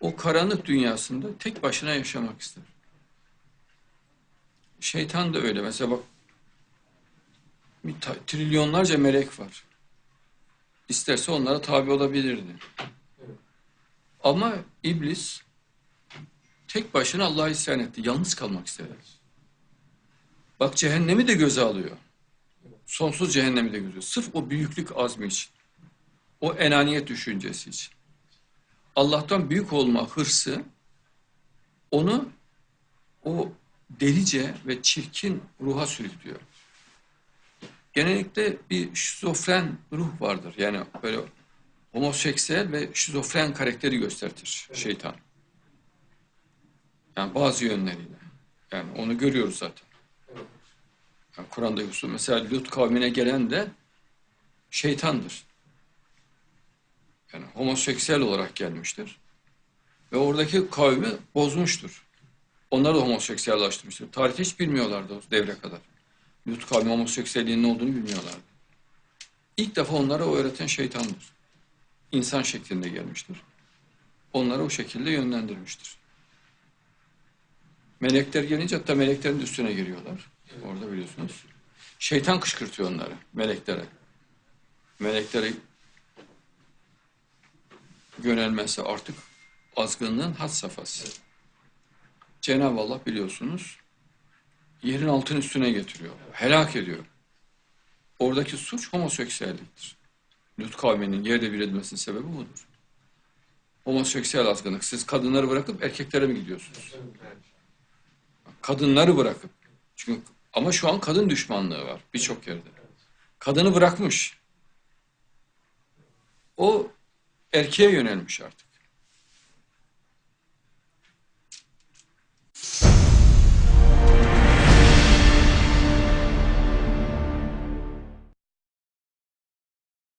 o karanlık dünyasında tek başına yaşamak ister. Şeytan da öyle. Mesela bak bir trilyonlarca melek var. İsterse onlara tabi olabilirdi. Ama iblis tek başına Allah'a isyan etti. Yalnız kalmak istedi. Bak cehennemi de göze alıyor. Sonsuz cehennemi de göze alıyor. Sırf o büyüklük azmi için. O enaniyet düşüncesi için. Allah'tan büyük olma hırsı onu o delice ve çirkin ruha sürüklüyor. Genellikle bir şizofren ruh vardır. Yani böyle homoseksüel ve şizofren karakteri göstertir şeytan. Yani bazı yönleriyle. Yani onu görüyoruz zaten. Yani Kur'an'da Yusuf mesela Lut kavmine gelen de şeytandır. Yani homoseksüel olarak gelmiştir. Ve oradaki kavmi bozmuştur. Onları da homoseksüellaştırmıştır. Tarihte hiç bilmiyorlardı o devre kadar. Lut kavmi homoseksüelliğin ne olduğunu bilmiyorlardı. İlk defa onlara o öğreten şeytandır. İnsan şeklinde gelmiştir. Onları o şekilde yönlendirmiştir. Melekler gelince hatta meleklerin üstüne giriyorlar. Orada biliyorsunuz. Şeytan kışkırtıyor onları, meleklere. Melekleri yönelmesi artık azgınlığın had safhası. Cenab-ı Allah biliyorsunuz yerin altın üstüne getiriyor. Helak ediyor. Oradaki suç homoseksüelliktir. Lut kavminin yerde bir edilmesinin sebebi budur. Homoseksüel azgınlık. Siz kadınları bırakıp erkeklere mi gidiyorsunuz? Kadınları bırakıp. Çünkü ama şu an kadın düşmanlığı var birçok yerde. Kadını bırakmış. O erkeğe yönelmiş artık.